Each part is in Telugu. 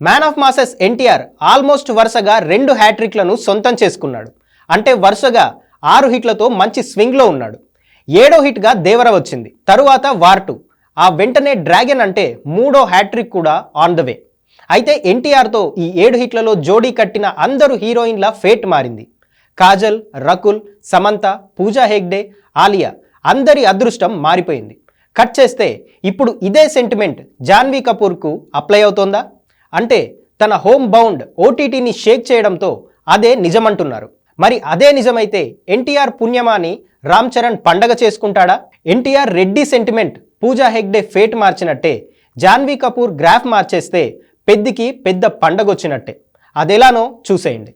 Man of masses NTR almost వరుసగా రెండు హ్యాట్రిక్లను సొంతం చేసుకున్నాడు. అంటే వరుసగా ఆరు హిట్లతో మంచి స్వింగ్లో ఉన్నాడు. ఏడో హిట్గా దేవర వచ్చింది. తరువాత వార్ టూ. ఆ వెంటనే డ్రాగన్ అంటే మూడో హ్యాట్రిక్ కూడా ఆన్ ద వే అయితే ఎన్టీఆర్తో ఈ ఏడు హిట్లలో జోడీ కట్టిన అందరు హీరోయిన్ల ఫేట్ మారింది. కాజల్ రకుల్ సమంత పూజా హెగ్డే ఆలియా అందరి అదృష్టం మారిపోయింది. కట్ చేస్తే ఇప్పుడు ఇదే సెంటిమెంట్ జాన్వీ కపూర్కు అప్లై అవుతోందా? అంటే తన హోమ్ బౌండ్ ఓటీటీని షేక్ చేయడంతో అదే నిజమంటున్నారు. మరి అదే నిజమైతే ఎన్టీఆర్ పుణ్యమాని రామ్ చరణ్ పండగ చేసుకుంటాడా? NTR Reddy sentiment Pooja Hegde fate మార్చినట్టే Janhvi Kapoor graph మార్చేస్తే పెద్దికి పెద్ద పండగొచ్చినట్టే. అదెలానో చూసేయండి.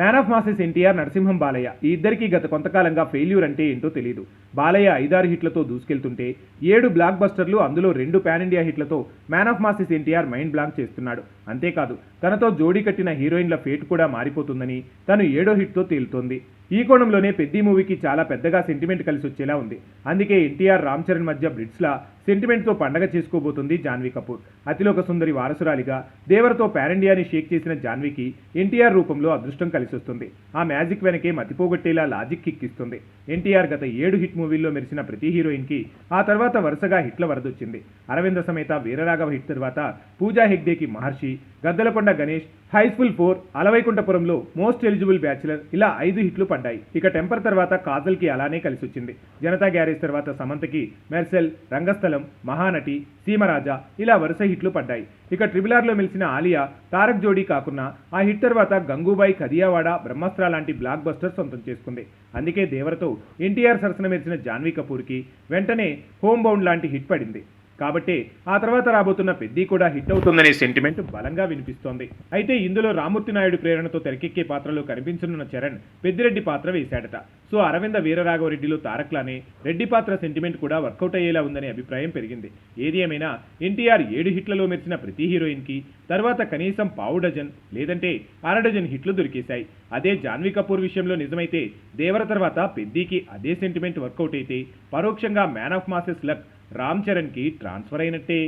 Man of masses NTR Narasimham Balayya. ఈ ఇద్దరికి గత కొంతకాలంగా ఫెయిల్యూర్ అంటే ఏంటో తెలియదు బాలయ్య ఐదారు హిట్లతో దూసుకెళ్తుంటే ఏడు బ్లాక్ బస్టర్లు అందులో రెండు pan India హిట్లతో man of masses NTR mind block చేస్తున్నాడు. అంతేకాదు తనతో జోడీ కట్టిన హీరోయిన్ల ఫేట్ కూడా మారిపోతుందని తను ఏడో హిట్తో తేలుతోంది. ఈ కోణంలోనే పెద్ది మూవీకి చాలా పెద్దగా సెంటిమెంట్ కలిసి వచ్చేలా ఉంది. అందుకే ఎన్టీఆర్ రామ్ చరణ్ మధ్య బ్రిడ్స్లా సెంటిమెంట్తో పండగ చేసుకోబోతుంది జాన్వీ కపూర్. అతిలోక సుందరి వారసురాలిగా దేవరతో ఇండియాని షేక్ చేసిన జాన్వీకి ఎన్టీఆర్ రూపంలో అదృష్టం కలిసి వస్తుంది. ఆ మ్యాజిక్ వెనకే మతిపోగొట్టేలా లాజిక్ కిక్కిస్తుంది. ఎన్టీఆర్ గత ఏడు హిట్ మూవీల్లో మెరిసిన ప్రతి హీరోయిన్కి ఆ తర్వాత వరుసగా హిట్ల వరదొచ్చింది. అరవింద సమేత వీరరాఘవ హిట్ తర్వాత Pooja హెగ్డేకి Maharshi Gaddalakonda Ganesh high school four అలవైకుంఠపురంలో most eligible bachelor ఇలా ఐదు హిట్లు పడ్డాయి. ఇక టెంపర్ తర్వాత కాజల్కి అలానే కలిసి వచ్చింది జనతా గ్యారేజ్ తర్వాత సమంతకి మెర్సెల్ రంగస్థలం మహానటి సీమరాజా ఇలా వరుస హిట్లు పడ్డాయి. ఇక ట్రిబులార్లో మెలిసిన ఆలియా తారక్ జోడీ కాకుండా ఆ హిట్ తర్వాత గంగూబాయి కదియావాడ బ్రహ్మాస్త్ర లాంటి బ్లాక్ బస్టర్ సొంతం చేసుకుంది. అందుకే దేవరతో ఎన్టీఆర్ సరసన మెరిసిన జాన్వీ కపూర్కి వెంటనే హోమ్ బౌండ్ లాంటి హిట్ పడింది. కాబట్టి ఆ తర్వాత రాబోతున్న పెద్ది కూడా హిట్ అవుతుందనే సెంటిమెంట్ బలంగా వినిపిస్తోంది. అయితే ఇందులో రామూర్తి నాయుడు ప్రేరణతో తెరకెక్కే పాత్రలో కనిపించనున్న చరణ్ పెద్దిరెడ్డి పాత్ర వేశాడట. సో అరవింద వీరరాఘవరెడ్డిలో తారక్లానే రెడ్డి పాత్ర సెంటిమెంట్ కూడా వర్కౌట్ అయ్యేలా ఉందనే అభిప్రాయం పెరిగింది. ఏది ఏమైనా ఎన్టీఆర్ ఏడు హిట్లలో మెరిచిన ప్రతి హీరోయిన్కి తర్వాత కనీసం పావు డజన్ లేదంటే అర డజన్ హిట్లు దొరికేశాయి. అదే జాన్వీ కపూర్ విషయంలో నిజమైతే దేవర తర్వాత పెద్దీకి అదే సెంటిమెంట్ వర్కౌట్ అయితే పరోక్షంగా man of masses luck Ram చరణ్కి transfer అయినట్టే.